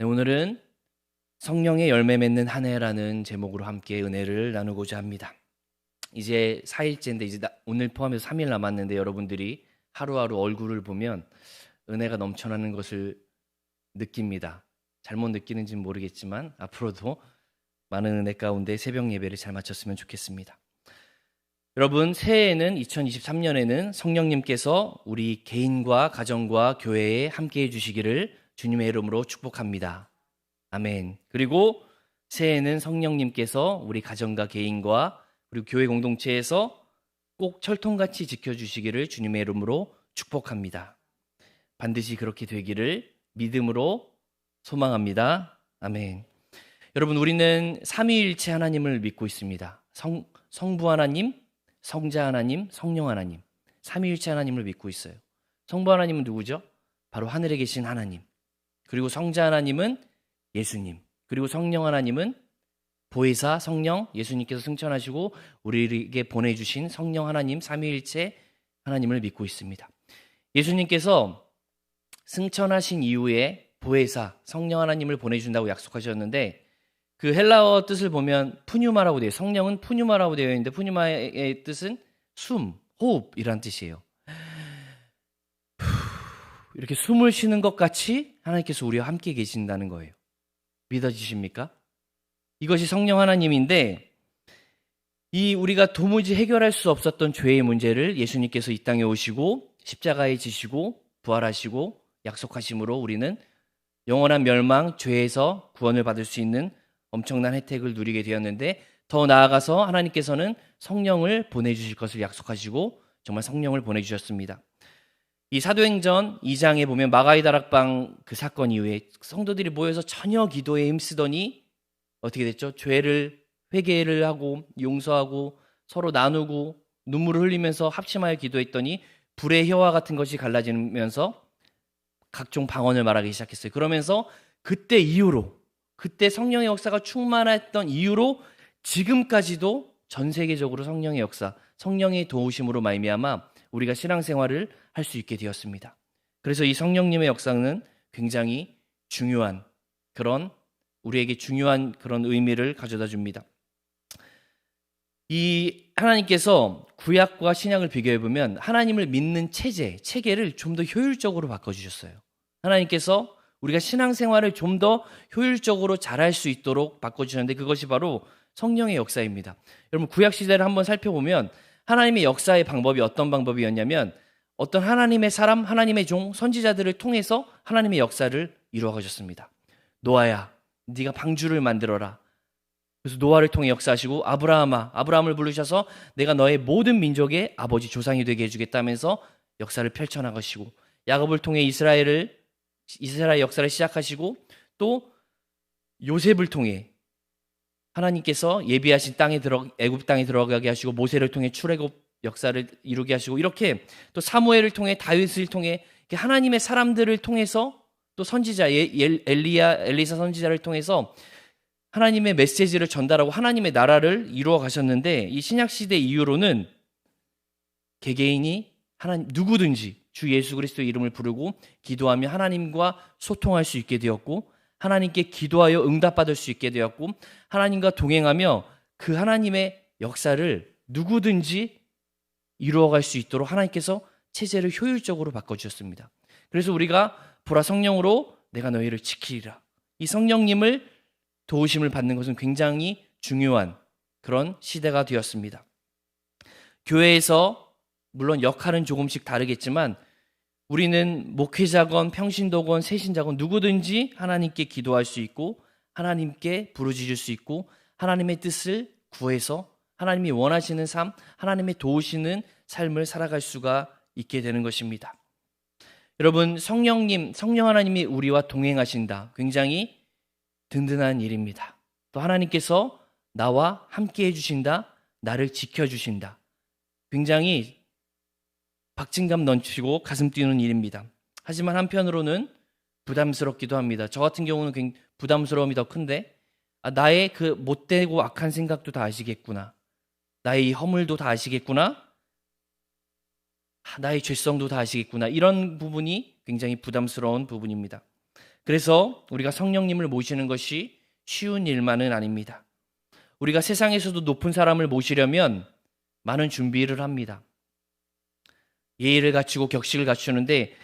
네, 오늘은 성령의 열매 맺는 한 해라는 제목으로 함께 은혜를 나누고자 합니다. 이제 4일째인데 이제 나- 오늘 포함해서 3일 남았는데 여러분들이 하루하루 얼굴을 보면 은혜가 넘쳐나는 것을 느낍니다. 잘못 느끼는지는 모르겠지만 앞으로도 많은 은혜 가운데 새벽 예배를 잘 마쳤으면 좋겠습니다. 여러분 새해에는 2023년에는 성령님께서 우리 개인과 가정과 교회에 함께 해 주시기를 주님의 이름으로 축복합니다. 아멘. 그리고 새해에는 성령님께서 우리 가정과 개인과 그리고 교회 공동체에서 꼭 철통같이 지켜주시기를 주님의 이름으로 축복합니다. 반드시 그렇게 되기를 믿음으로 소망합니다. 아멘. 여러분, 우리는 삼위일체 하나님을 믿고 있습니다. 성, 성부 하나님, 성자 하나님, 성령 하나님. 삼위일체 하나님을 믿고 있어요. 성부 하나님은 누구죠? 바로 하늘에 계신 하나님. 그리고 성자 하나님은 예수님. 그리고 성령 하나님은 보혜사 성령 예수님께서 승천하시고 우리에게 보내주신 성령 하나님 삼위일체 하나님을 믿고 있습니다. 예수님께서 승천하신 이후에 보혜사 성령 하나님을 보내준다고 약속하셨는데 그 헬라어 뜻을 보면 푸뉴마라고 돼요. 성령은 푸뉴마라고 되어 있는데 푸뉴마의 뜻은 숨, 호흡이란 뜻이에요. 이렇게 숨을 쉬는 것 같이 하나님께서 우리와 함께 계신다는 거예요. 믿어지십니까? 이것이 성령 하나님인데 이 우리가 도무지 해결할 수 없었던 죄의 문제를 예수님께서 이 땅에 오시고 십자가에 지시고 부활하시고 약속하심으로 우리는 영원한 멸망 죄에서 구원을 받을 수 있는 엄청난 혜택을 누리게 되었는데 더 나아가서 하나님께서는 성령을 보내주실 것을 약속하시고 정말 성령을 보내주셨습니다. 이 사도행전 2장에 보면 마가이 다락방 그 사건 이후에 성도들이 모여서 전혀 기도에 힘쓰더니 어떻게 됐죠? 죄를 회개를 하고 용서하고 서로 나누고 눈물을 흘리면서 합심하여 기도했더니 불의 혀와 같은 것이 갈라지면서 각종 방언을 말하기 시작했어요. 그러면서 그때 이후로 그때 성령의 역사가 충만했던 이후로 지금까지도 전 세계적으로 성령의 역사, 성령의 도우심으로 말미암아 우리가 신앙생활을 할 수 있게 되었습니다. 그래서 이 성령님의 역사는 굉장히 중요한 그런 우리에게 중요한 그런 의미를 가져다 줍니다. 이 하나님께서 구약과 신약을 비교해 보면 하나님을 믿는 체제, 체계를 좀 더 효율적으로 바꿔 주셨어요. 하나님께서 우리가 신앙생활을 좀 더 효율적으로 잘할 수 있도록 바꿔 주셨는데 그것이 바로 성령의 역사입니다. 여러분 구약 시대를 한번 살펴보면 하나님의 역사의 방법이 어떤 방법이었냐면 어떤 하나님의 사람, 하나님의 종, 선지자들을 통해서 하나님의 역사를 이루어 가셨습니다. 노아야, 네가 방주를 만들어라. 그래서 노아를 통해 역사하시고 아브라함아, 아브라함을 부르셔서 내가 너의 모든 민족의 아버지 조상이 되게 해주겠다면서 역사를 펼쳐 나가시고 야곱을 통해 이스라엘을 이스라엘 역사를 시작하시고 또 요셉을 통해 하나님께서 예비하신 땅에 들어 애굽 땅에 들어가게 하시고 모세를 통해 출애굽 역사를 이루게 하시고 이렇게 또 사무엘을 통해 다윗을 통해 하나님의 사람들을 통해서 또 선지자 엘리야 엘리사 선지자를 통해서 하나님의 메시지를 전달하고 하나님의 나라를 이루어 가셨는데 이 신약 시대 이후로는 개개인이 하나님 누구든지 주 예수 그리스도의 이름을 부르고 기도하며 하나님과 소통할 수 있게 되었고 하나님께 기도하여 응답받을 수 있게 되었고 하나님과 동행하며 그 하나님의 역사를 누구든지 이루어갈 수 있도록 하나님께서 체제를 효율적으로 바꿔주셨습니다. 그래서 우리가 보라 성령으로 내가 너희를 지키리라. 이 성령님을 도우심을 받는 것은 굉장히 중요한 그런 시대가 되었습니다. 교회에서 물론 역할은 조금씩 다르겠지만 우리는 목회자건 평신도건 세신자건 누구든지 하나님께 기도할 수 있고 하나님께 부르짖을 수 있고 하나님의 뜻을 구해서 하나님이 원하시는 삶, 하나님의 도우시는 삶을 살아갈 수가 있게 되는 것입니다. 여러분, 성령님, 성령 하나님이 우리와 동행하신다. 굉장히 든든한 일입니다. 또 하나님께서 나와 함께 해주신다. 나를 지켜주신다. 굉장히 박진감 넘치고 가슴 뛰는 일입니다. 하지만 한편으로는 부담스럽기도 합니다. 저 같은 경우는 굉장히 부담스러움이 더 큰데, 아, 나의 그 못되고 악한 생각도 다 아시겠구나. 나의 이 허물도 다 아시겠구나. 아, 나의 죄성도 다 아시겠구나. 이런 부분이 굉장히 부담스러운 부분입니다. 그래서 우리가 성령님을 모시는 것이 쉬운 일만은 아닙니다. 우리가 세상에서도 높은 사람을 모시려면 많은 준비를 합니다. 예의를 갖추고 격식을 갖추는데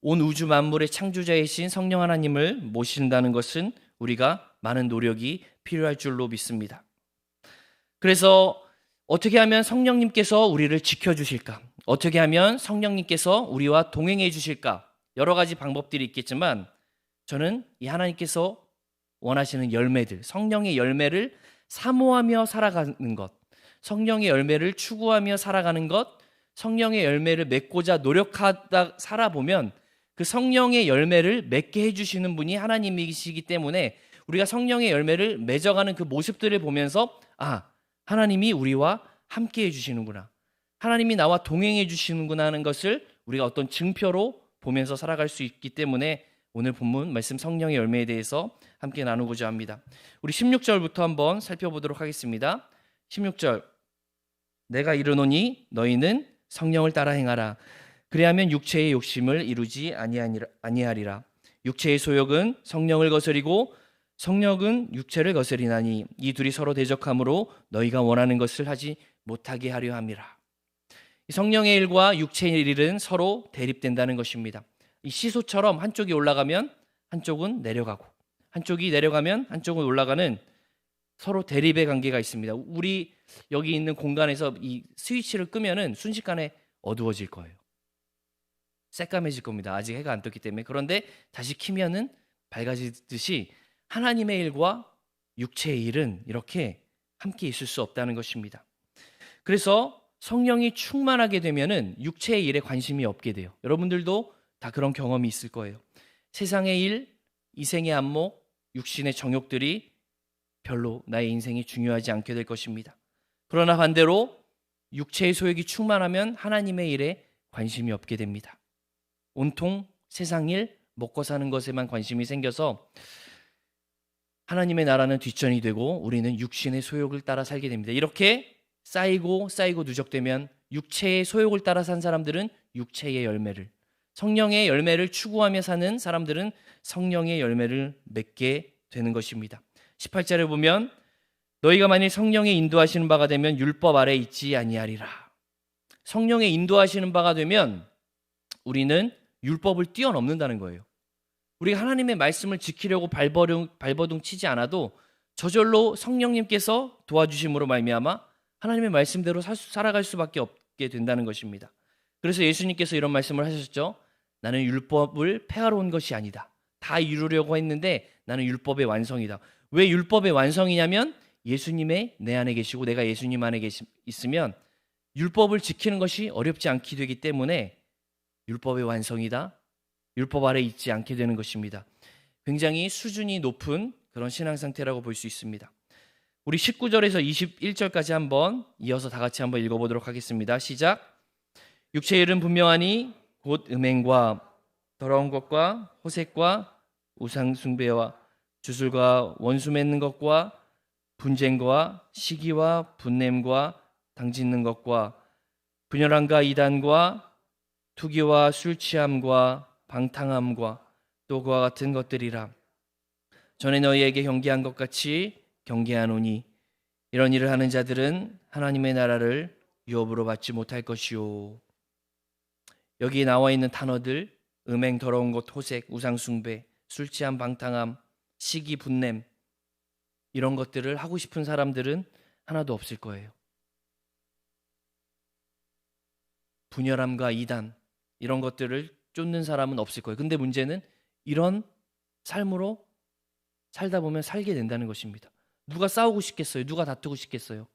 온 우주 만물의 창조자이신 성령 하나님을 모신다는 것은 우리가 많은 노력이 필요할 줄로 믿습니다. 그래서 어떻게 하면 성령님께서 우리를 지켜주실까? 어떻게 하면 성령님께서 우리와 동행해 주실까? 여러 가지 방법들이 있겠지만 저는 이 하나님께서 원하시는 열매들, 성령의 열매를 사모하며 살아가는 것, 성령의 열매를 추구하며 살아가는 것, 성령의 열매를 맺고자 노력하다 살아보면 그 성령의 열매를 맺게 해주시는 분이 하나님이시기 때문에 우리가 성령의 열매를 맺어가는 그 모습들을 보면서 아, 하나님이 우리와 함께 해주시는구나. 하나님이 나와 동행해 주시는구나 하는 것을 우리가 어떤 증표로 보면서 살아갈 수 있기 때문에 오늘 본문 말씀 성령의 열매에 대해서 함께 나누고자 합니다. 우리 16절부터 한번 살펴보도록 하겠습니다. 16절 내가 이르노니 너희는 성령을 따라 행하라. 그리하면 육체의 욕심을 이루지 아니하리라. 육체의 소욕은 성령을 거스리고 성령은 육체를 거스리나니 이 둘이 서로 대적함으로 너희가 원하는 것을 하지 못하게 하려 함이라. 성령의 일과 육체의 일은 서로 대립된다는 것입니다. 이 시소처럼 한쪽이 올라가면 한쪽은 내려가고 한쪽이 내려가면 한쪽은 올라가는 서로 대립의 관계가 있습니다. 우리 여기 있는 공간에서 이 스위치를 끄면은 순식간에 어두워질 거예요. 새까매질 겁니다. 아직 해가 안 떴기 때문에. 그런데 다시 키면은 밝아지듯이 하나님의 일과 육체의 일은 이렇게 함께 있을 수 없다는 것입니다. 그래서 성령이 충만하게 되면은 육체의 일에 관심이 없게 돼요. 여러분들도 다 그런 경험이 있을 거예요. 세상의 일, 이생의 안목, 육신의 정욕들이 별로 나의 인생이 중요하지 않게 될 것입니다. 그러나 반대로 육체의 소욕이 충만하면 하나님의 일에 관심이 없게 됩니다. 온통 세상 일, 먹고 사는 것에만 관심이 생겨서 하나님의 나라는 뒷전이 되고 우리는 육신의 소욕을 따라 살게 됩니다. 이렇게 쌓이고 쌓이고 누적되면 육체의 소욕을 따라 산 사람들은 육체의 열매를 성령의 열매를 추구하며 사는 사람들은 성령의 열매를 맺게 되는 것입니다. 18절에 보면 너희가 만일 성령의 인도하시는 바가 되면 율법 아래 있지 아니하리라. 성령의 인도하시는 바가 되면 우리는 율법을 뛰어넘는다는 거예요. 우리가 하나님의 말씀을 지키려고 발버둥, 발버둥 치지 않아도 저절로 성령님께서 도와주심으로 말미암아 하나님의 말씀대로 살, 살아갈 수밖에 없게 된다는 것입니다. 그래서 예수님께서 이런 말씀을 하셨죠. 나는 율법을 폐하러 온 것이 아니다. 다 이루려고 했는데 나는 율법의 완성이다. 왜 율법의 완성이냐면 예수님의 내 안에 계시고 내가 예수님 안에 계시, 있으면 율법을 지키는 것이 어렵지 않게 되기 때문에 율법의 완성이다. 율법 아래 있지 않게 되는 것입니다. 굉장히 수준이 높은 그런 신앙 상태라고 볼 수 있습니다. 우리 19절에서 21절까지 한번 이어서 다 같이 한번 읽어보도록 하겠습니다. 시작. 육체의 일은 분명하니 곧 음행과 더러운 것과 호색과 우상 숭배와 주술과 원수 맺는 것과 분쟁과 시기와 분냄과 당짓는 것과 분열함과 이단과 투기와 술 취함과 방탕함과 또 그와 같은 것들이라. 전에 너희에게 경계한 것 같이 경계하노니 이런 일을 하는 자들은 하나님의 나라를 유업으로 받지 못할 것이요. 여기 나와 있는 단어들 음행 더러운 것 호색 우상 숭배 술 취함 방탕함 시기 분냄 이런 것들을 하고 싶은 사람들은 하나도 없을 거예요. 분열함과 이단 이런 것들을 쫓는 사람은 없을 거예요. 근데 문제는 이런 삶으로 살다 보면 살게 된다는 것입니다. 누가 싸우고 싶겠어요? 누가 다투고 싶겠어요?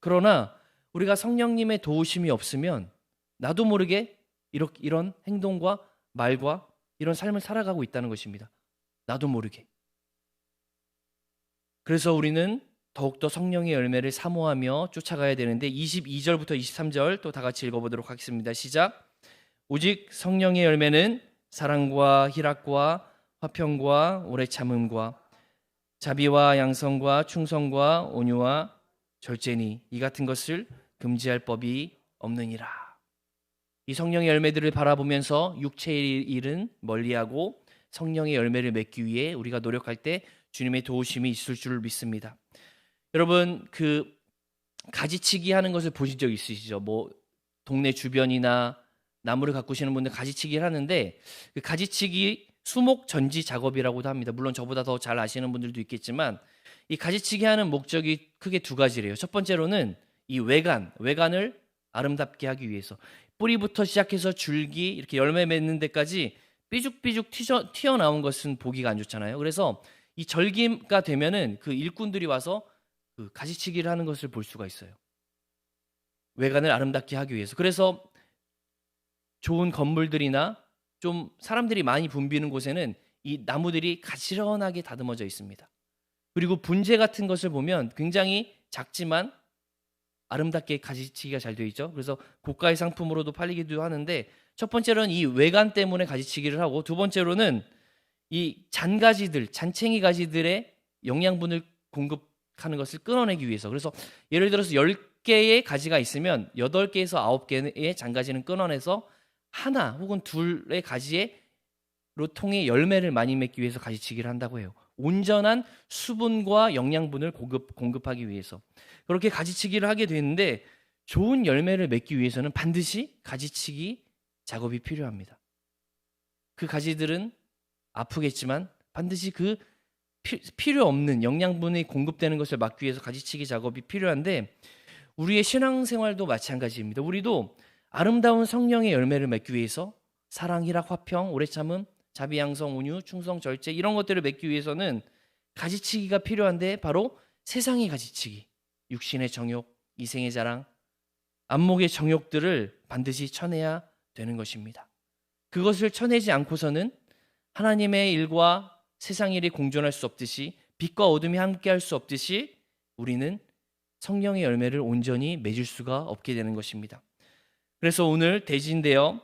그러나 우리가 성령님의 도우심이 없으면 나도 모르게 이렇게 이런 행동과 말과 이런 삶을 살아가고 있다는 것입니다. 나도 모르게. 그래서 우리는 더욱더 성령의 열매를 사모하며 쫓아가야 되는데 22절부터 23절 또 다 같이 읽어보도록 하겠습니다. 시작. 오직 성령의 열매는 사랑과 희락과 화평과 오래 참음과 자비와 양성과 충성과 온유와 절제니 이 같은 것을 금지할 법이 없느니라. 이 성령의 열매들을 바라보면서 육체의 일은 멀리하고 성령의 열매를 맺기 위해 우리가 노력할 때 주님의 도우심이 있을 줄 믿습니다. 여러분 그 가지치기 하는 것을 보신 적 있으시죠? 뭐 동네 주변이나 나무를 가꾸시는 분들 가지치기를 하는데 그 가지치기 수목 전지 작업이라고도 합니다. 물론 저보다 더 잘 아시는 분들도 있겠지만 이 가지치기 하는 목적이 크게 두 가지래요. 첫 번째로는 이 외관, 외관을 아름답게 하기 위해서 뿌리부터 시작해서 줄기 이렇게 열매 맺는 데까지 삐죽삐죽 튀어, 튀어나온 것은 보기가 안 좋잖아요. 그래서 이 절기가 되면은 그 일꾼들이 와서 그 가지치기를 하는 것을 볼 수가 있어요. 외관을 아름답게 하기 위해서. 그래서 좋은 건물들이나 좀 사람들이 많이 붐비는 곳에는 이 나무들이 가지런하게 다듬어져 있습니다. 그리고 분재 같은 것을 보면 굉장히 작지만 아름답게 가지치기가 잘 되어 있죠. 그래서 고가의 상품으로도 팔리기도 하는데 첫 번째로는 이 외관 때문에 가지치기를 하고 두 번째로는 이 잔가지들, 잔챙이 가지들의 영양분을 공급하는 것을 끊어내기 위해서. 그래서 예를 들어서 10개의 가지가 있으면 8개에서 9개의 잔가지는 끊어내서 하나 혹은 둘의 가지에 로 통해 열매를 많이 맺기 위해서 가지치기를 한다고 해요. 온전한 수분과 영양분을 공급, 공급하기 위해서. 그렇게 가지치기를 하게 되는데 좋은 열매를 맺기 위해서는 반드시 가지치기 작업이 필요합니다. 그 가지들은 아프겠지만 반드시 그 피, 필요 없는 영양분이 공급되는 것을 막기 위해서 가지치기 작업이 필요한데 우리의 신앙생활도 마찬가지입니다. 우리도 아름다운 성령의 열매를 맺기 위해서 사랑, 희락, 화평, 오래 참음, 자비, 양성, 온유, 충성, 절제 이런 것들을 맺기 위해서는 가지치기가 필요한데 바로 세상의 가지치기, 육신의 정욕, 이생의 자랑, 안목의 정욕들을 반드시 쳐내야 되는 것입니다. 그것을 쳐내지 않고서는 하나님의 일과 세상 일이 공존할 수 없듯이 빛과 어둠이 함께할 수 없듯이 우리는 성령의 열매를 온전히 맺을 수가 없게 되는 것입니다. 그래서 오늘 대지인데요.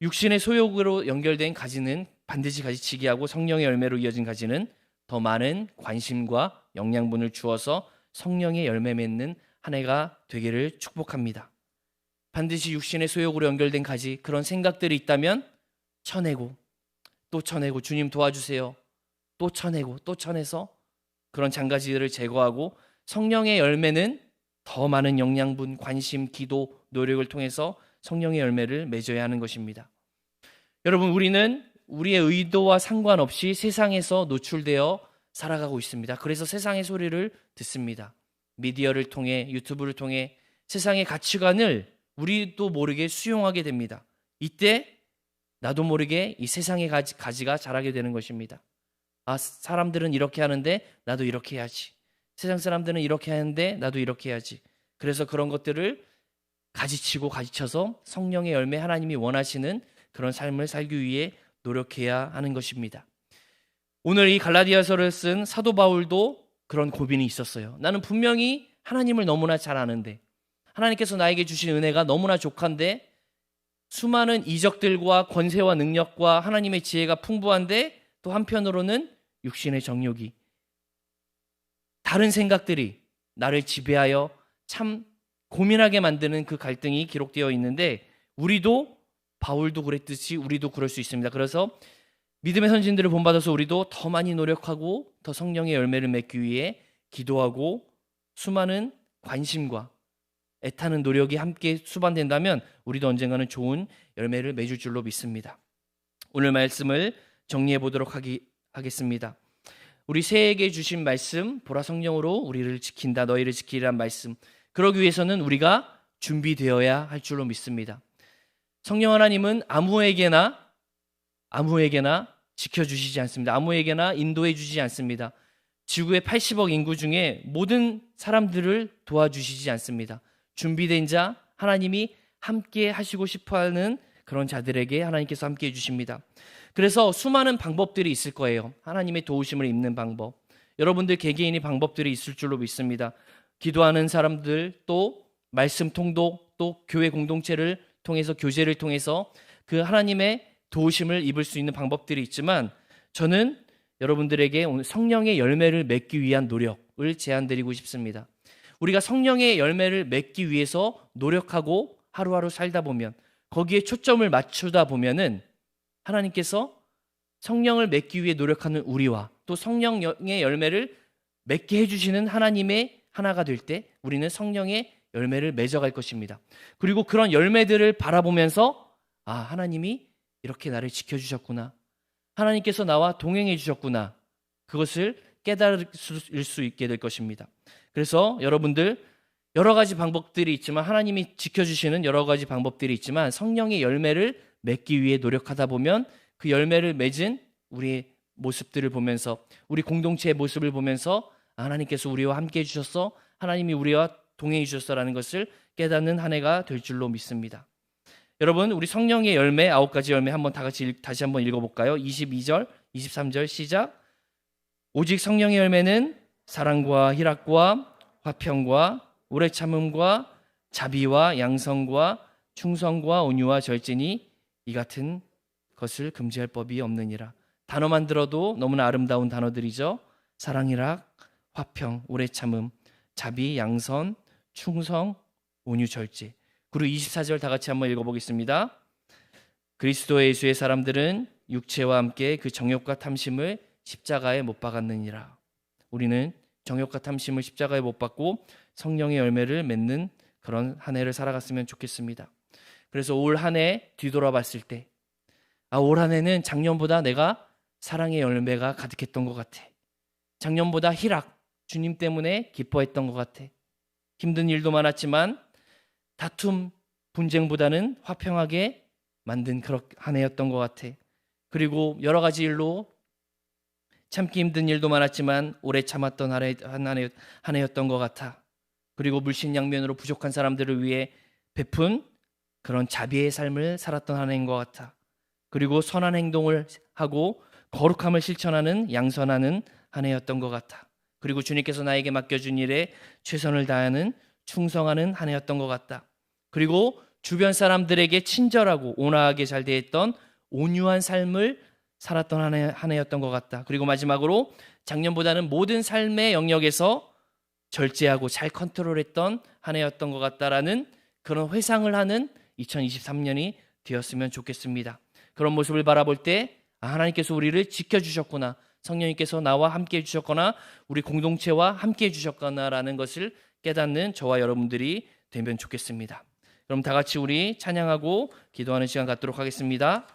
육신의 소욕으로 연결된 가지는 반드시 가지치기하고 성령의 열매로 이어진 가지는 더 많은 관심과 영양분을 주어서 성령의 열매 맺는 한 해가 되기를 축복합니다. 반드시 육신의 소욕으로 연결된 가지 그런 생각들이 있다면 쳐내고 또 쳐내고 주님 도와주세요. 또 쳐내고 또 쳐내서 그런 장가지들을 제거하고 성령의 열매는 더 많은 영양분, 관심, 기도, 노력을 통해서 성령의 열매를 맺어야 하는 것입니다. 여러분, 우리는 우리의 의도와 상관없이 세상에서 노출되어 살아가고 있습니다. 그래서 세상의 소리를 듣습니다. 미디어를 통해, 유튜브를 통해 세상의 가치관을 우리도 모르게 수용하게 됩니다. 이때 나도 모르게 이 세상의 가지, 가지가 자라게 되는 것입니다. 아, 사람들은 이렇게 하는데 나도 이렇게 해야지. 세상 사람들은 이렇게 하는데 나도 이렇게 해야지. 그래서 그런 것들을 가지치고 가지쳐서 성령의 열매 하나님이 원하시는 그런 삶을 살기 위해 노력해야 하는 것입니다. 오늘 이 갈라디아서를 쓴 사도 바울도 그런 고민이 있었어요. 나는 분명히 하나님을 너무나 잘 아는데 하나님께서 나에게 주신 은혜가 너무나 족한데 수많은 이적들과 권세와 능력과 하나님의 지혜가 풍부한데 또 한편으로는 육신의 정욕이 다른 생각들이 나를 지배하여 참 고민하게 만드는 그 갈등이 기록되어 있는데 우리도 바울도 그랬듯이 우리도 그럴 수 있습니다. 그래서 믿음의 선진들을 본받아서 우리도 더 많이 노력하고 더 성령의 열매를 맺기 위해 기도하고 수많은 관심과 애타는 노력이 함께 수반된다면 우리도 언젠가는 좋은 열매를 맺을 줄로 믿습니다. 오늘 말씀을 정리해 보도록 하기, 하겠습니다. 우리 새에게 주신 말씀 보라 성령으로 우리를 지킨다 너희를 지키리란 말씀 그러기 위해서는 우리가 준비되어야 할 줄로 믿습니다. 성령 하나님은 아무에게나 아무에게나 지켜주시지 않습니다. 아무에게나 인도해 주지 않습니다. 지구의 80억 인구 중에 모든 사람들을 도와주시지 않습니다. 준비된 자 하나님이 함께 하시고 싶어 하는 그런 자들에게 하나님께서 함께 해 주십니다. 그래서 수많은 방법들이 있을 거예요. 하나님의 도우심을 입는 방법. 여러분들 개개인의 방법들이 있을 줄로 믿습니다. 기도하는 사람들 또 말씀 통독 또 교회 공동체를 통해서 교제를 통해서 그 하나님의 도우심을 입을 수 있는 방법들이 있지만 저는 여러분들에게 오늘 성령의 열매를 맺기 위한 노력을 제안드리고 싶습니다. 우리가 성령의 열매를 맺기 위해서 노력하고 하루하루 살다 보면 거기에 초점을 맞추다 보면은 하나님께서 성령을 맺기 위해 노력하는 우리와 또 성령의 열매를 맺게 해주시는 하나님의 하나가 될 때 우리는 성령의 열매를 맺어갈 것입니다. 그리고 그런 열매들을 바라보면서 아 하나님이 이렇게 나를 지켜주셨구나. 하나님께서 나와 동행해 주셨구나. 그것을 깨달을 수 있게 될 것입니다. 그래서 여러분들 여러 가지 방법들이 있지만 하나님이 지켜주시는 여러 가지 방법들이 있지만 성령의 열매를 맺기 위해 노력하다 보면 그 열매를 맺은 우리의 모습들을 보면서 우리 공동체의 모습을 보면서 아, 하나님께서 우리와 함께 해주셨어 하나님이 우리와 동행해 주셨어라는 것을 깨닫는 한 해가 될 줄로 믿습니다. 여러분 우리 성령의 열매 아홉 가지 열매 한번 다 같이 읽- 다시 한번 읽어볼까요? 22절, 23절 시작. 오직 성령의 열매는 사랑과 희락과 화평과 오래 참음과 자비와 양성과 충성과 온유와 절제니 이 같은 것을 금지할 법이 없느니라. 단어만 들어도 너무나 아름다운 단어들이죠. 사랑, 희락, 화평, 오래 참음, 자비, 양선, 충성, 온유, 절제. 그리고 24절 다 같이 한번 읽어보겠습니다. 그리스도 예수의 사람들은 육체와 함께 그 정욕과 탐심을 십자가에 못 박았느니라. 우리는 정욕과 탐심을 십자가에 못 박고 성령의 열매를 맺는 그런 한 해를 살아갔으면 좋겠습니다. 그래서 올 한 해 뒤돌아봤을 때, 아, 올 한 해는 작년보다 내가 사랑의 열매가 가득했던 것 같아. 작년보다 희락, 주님 때문에 기뻐했던 것 같아. 힘든 일도 많았지만 다툼, 분쟁보다는 화평하게 만든 그런 한 해였던 것 같아. 그리고 여러 가지 일로 참기 힘든 일도 많았지만 오래 참았던 한, 해, 한, 해였던 것 같아. 그리고 물신양면으로 부족한 사람들을 위해 베푼 그런 자비의 삶을 살았던 한 해인 것 같아. 그리고 선한 행동을 하고 거룩함을 실천하는 양선하는 한 해였던 것 같아. 그리고 주님께서 나에게 맡겨준 일에 최선을 다하는 충성하는 한 해였던 것 같다. 그리고 주변 사람들에게 친절하고 온화하게 잘 대했던 온유한 삶을 살았던 한, 해, 한 해였던 것 같다. 그리고 마지막으로 작년보다는 모든 삶의 영역에서 절제하고 잘 컨트롤했던 한 해였던 것 같다라는 그런 회상을 하는 2023년이 되었으면 좋겠습니다. 그런 모습을 바라볼 때 아, 하나님께서 우리를 지켜주셨구나. 성령님께서 나와 함께 해주셨거나 우리 공동체와 함께 해주셨거나라는 것을 깨닫는 저와 여러분들이 되면 좋겠습니다. 그럼 다 같이 우리 찬양하고 기도하는 시간 갖도록 하겠습니다.